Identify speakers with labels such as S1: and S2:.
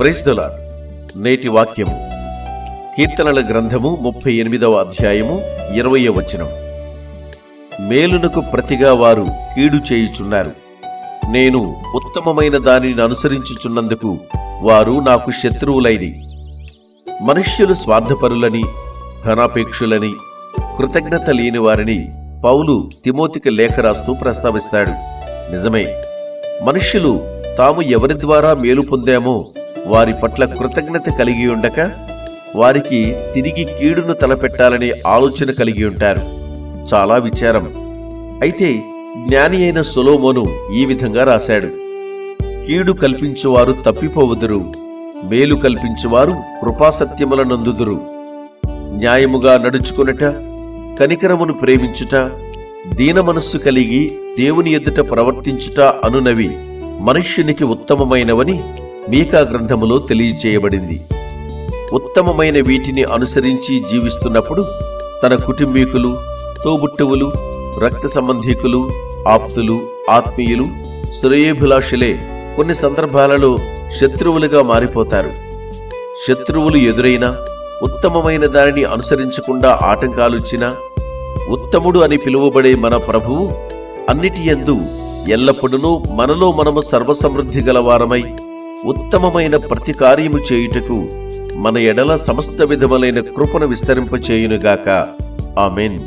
S1: ప్రైజ్దల నేటి వాక్యము. కీర్తనల గ్రంథము ముప్పై ఎనిమిదవ అధ్యాయము ఇరవయో వచనం. మేలునకు ప్రతిగా వారు కీడు చేయుచున్నారు. నేను ఉత్తమమైన దానిని అనుసరించుచున్నందుకు వారు నాకు శత్రువులైరి. మనుష్యులు స్వార్థపరులని ధనాపేక్షులని కృతజ్ఞత లేని వారిని పౌలు తిమోతికి లేఖ రాస్తూ ప్రస్తావిస్తాడు. నిజమే. మనుష్యులు తాము ఎవరి ద్వారా మేలు పొందామో వారి పట్ల కృతజ్ఞత కలిగి ఉండక వారికి తిరిగి కీడును తలపెట్టాలనే ఆలోచన కలిగి ఉంటారు. చాలా విచారం. అయితే జ్ఞాని అయిన సొలోమోను ఈ విధంగా రాశాడు. కీడు కల్పించువారు తప్పిపోవుదురు. మేలు కల్పించువారు కృపాసత్యముల నందుదురు. న్యాయముగా నడుచుకునట కనికరమును ప్రేమించుట దీన మనస్సు కలిగి దేవుని ఎదుట ప్రవర్తించుట అనునవి. మనుష్యునికి ఉత్తమమైనవని మీకా గ్రంథములో తెలియచేయబడింది. ఉత్తమమైన వీటిని అనుసరించి జీవిస్తున్నప్పుడు తన కుటుంబీకులు తోబుట్టువులు రక్త సంబంధీకులు ఆప్తులు ఆత్మీయులు శ్రేయభిలాషులే కొన్ని సందర్భాలలో శత్రువులుగా మారిపోతారు. శత్రువులు ఎదురైనా ఉత్తమమైన దానిని అనుసరించకుండా ఆటంకాలుచ్చినా ఉత్తముడు అని పిలువబడే మన ప్రభువు అన్నిటి యందు ఎల్లప్పుడూ మనలో మనము సర్వసమృద్ధి గలవారమై ఉత్తమమైన ప్రతి కార్యము చేయుటకు మన ఎడల సమస్త విధములైన కృపను విస్తరింపచేయునుగాక. ఆమెన్.